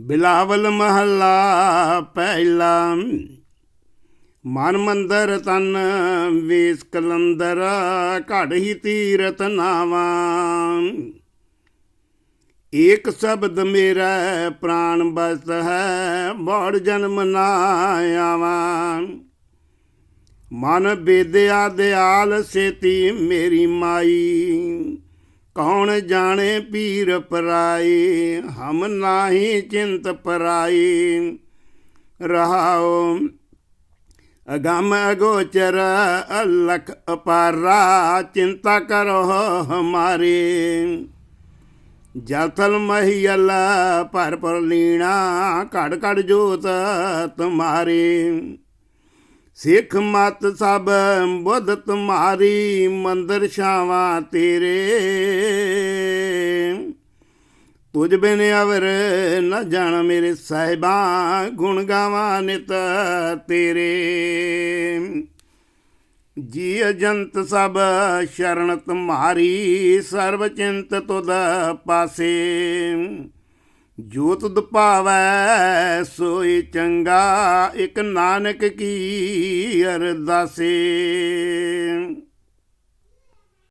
ਬਿਲਾਵਲ ਮਹੱਲਾ ਪਹਿਲਾ। ਮਨ ਮੰਦਰ ਤਨ ਵੇਸ ਕਲੰਦਰ, ਘੜ ਹੀ ਤੀਰਤ ਨਾਵਾ। ਏਕ ਸ਼ਬਦ ਮੇਰਾ ਪ੍ਰਾਣ ਬਸ ਹੈ, ਬੜ ਜਨਮ ਨਾ ਆਵਾਂ। ਮਨ ਬੇਦਿਆ ਦਿਆਲ ਸੇਤੀ ਮੇਰੀ ਮਾਈ। ਕੌਣ ਜਾਣੇ ਪੀਰ ਪਰਾਈ? ਹਮ ਨਾਹੀ ਚਿੰਤ ਪਰਾਈ। ਰਹਾਉ ਅਗਮ ਅਗੋਚਰ ਅਲਖ ਅਪਾਰਾ, ਚਿੰਤਾ ਕਰੋ ਹਮਾਰੀ। ਜਲਥਲ ਮਹੀਲ ਭਰ ਪਰ ਲੀਣਾ, ਘੜ ਘੜ ਜੋਤ ਤੁਮਾਰੇ। ਸਿੱਖ ਮਤ ਸਭ ਬੁੱਧ ਤੁਮਾਰੀ ਮੰਦਰ ਛਾਵਾਂ ਤੇਰੇ। ਤੁਝ ਬਿਨ ਅਵਰ ਨ ਜਾਣ ਮੇਰੇ ਸਾਹਿਬਾਂ, ਗੁਣ ਗਾਵਾਂ ਨਿਤ ਤੇਰੇ। ਜੀ ਅਜੰਤ ਸਭ ਸ਼ਰਨ ਤੁਮਾਰੀ, ਸਰਬ ਚਿੰਤ ਤੁਧ ਪਾਸੇ। ਜੋ ਤੁਧ ਭਾਵੈ ਸੋਈ ਚੰਗਾ ਇਕ ਨਾਨਕ ਕੀ ਅਰਦਾਸੇ।